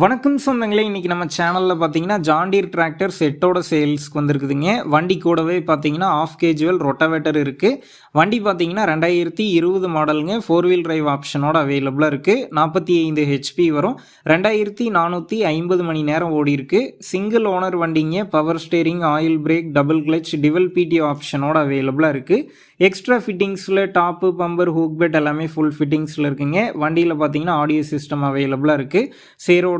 வணக்கம் சொந்தங்களே இன்றைக்கி நம்ம சேனலில் பார்த்தீங்கன்னா ஜாண்டீர் டிராக்டர் செட்டோட சேல்ஸ்க்கு வந்திருக்குதுங்க. வண்டி கூடவே பார்த்தீங்கன்னா ஆஃப் கேஜுவல் ரொட்டவேட்டர் இருக்குது வண்டி பார்த்தீங்கன்னா ரெண்டாயிரத்தி இருபது மாடலுங்க ஃபோர் வீல் டிரைவ் ஆப்ஷனோட அவைலபிளாக இருக்குது நாற்பத்தி ஐந்து ஹெச்பி வரும். ரெண்டாயிரத்தி நானூற்றி ஐம்பது மணி நேரம் ஓடி இருக்கு. சிங்கிள் ஓனர் வண்டிங்க power steering oil brake double clutch dual பிடி ஆப்ஷனோட அவைலபிளாக இருக்குது எக்ஸ்ட்ரா ஃபிட்டிங்ஸில் டாப்பு பம்பர் ஹூக் பெட் எல்லாமே ஃபுல் ஃபிட்டிங்ஸில் இருக்குங்க. வண்டியில் பார்த்தீங்கன்னா ஆடியோ சிஸ்டம் அவைலபிளாக இருக்குது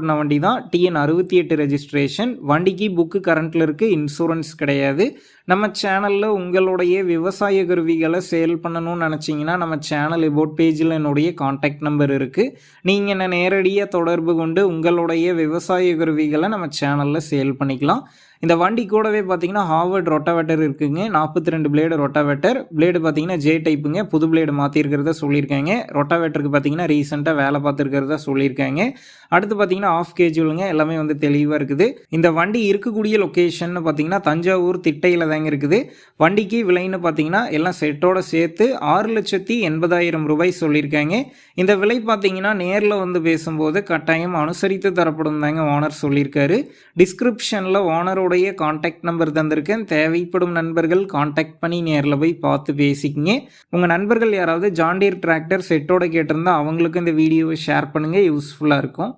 ஓட்டின வண்டி தான் டிஎன் அறுபத்தி எட்டு ரெஜிஸ்ட்ரேஷன் வண்டிக்கு புக்கு கரண்ட்டில் இருக்குது இன்சூரன்ஸ் கிடையாது. நம்ம சேனலில் உங்களுடைய விவசாய கருவிகளை சேல் பண்ணணும்னு நினச்சிங்கன்னா நம்ம சேனல் இபோட் பேஜில் என்னுடைய காண்டாக்ட் நம்பர் இருக்குது நீங்கள் என்ன நேரடியாக தொடர்பு கொண்டு உங்களுடைய விவசாய கருவிகளை நம்ம சேனலில் சேல் பண்ணிக்கலாம். இந்த வண்டி கூடவே பார்த்தீங்கன்னா ஹார்வர்ட் ரொட்டாவேட்டர் இருக்குங்க. நாற்பத்தி ரெண்டு பிளேடு ரொட்டாவேட்டர் பிளேடு பார்த்தீங்கன்னா ஜே டைப்புங்க புது பிளேடு மாற்றிருக்கிறத சொல்லியிருக்காங்க. ரொட்டாவேட்டருக்கு பார்த்தீங்கன்னா ரீசெண்டாக வேலை பார்த்துருக்கிறதா சொல்லியிருக்காங்க. அடுத்து பார்த்தீங்கன்னா ஆஃப் கேஜுவலுங்க எல்லாமே வந்து தெளிவாக இருக்குது. இந்த வண்டி இருக்கக்கூடிய லொக்கேஷன் பார்த்தீங்கன்னா தஞ்சாவூர் திட்டையில் தாங்க இருக்குது. வண்டிக்கு விலைன்னு பார்த்தீங்கன்னா எல்லாம் செட்டோட சேர்த்து ஆறு லட்சத்தி எண்பதாயிரம் ரூபாய் சொல்லியிருக்காங்க. இந்த விலை பார்த்தீங்கன்னா நேரில் வந்து பேசும்போது கட்டாயம் அனுசரித்து தரப்படும் தாங்க ஓனர் சொல்லியிருக்காரு. டிஸ்கிரிப்ஷனில் ஓனரோடைய காண்டாக்ட் நம்பர் தந்திருக்கேன். தேவைப்படும் நண்பர்கள் காண்டாக்ட் பண்ணி நேரில் போய் பார்த்து பேசிக்கிங்க. உங்கள் நண்பர்கள் யாராவது ஜாண்டியர் டிராக்டர் செட்டோட கேட்டிருந்தா அவங்களுக்கு இந்த வீடியோவை ஷேர் பண்ணுங்கள் யூஸ்ஃபுல்லாக இருக்கும்.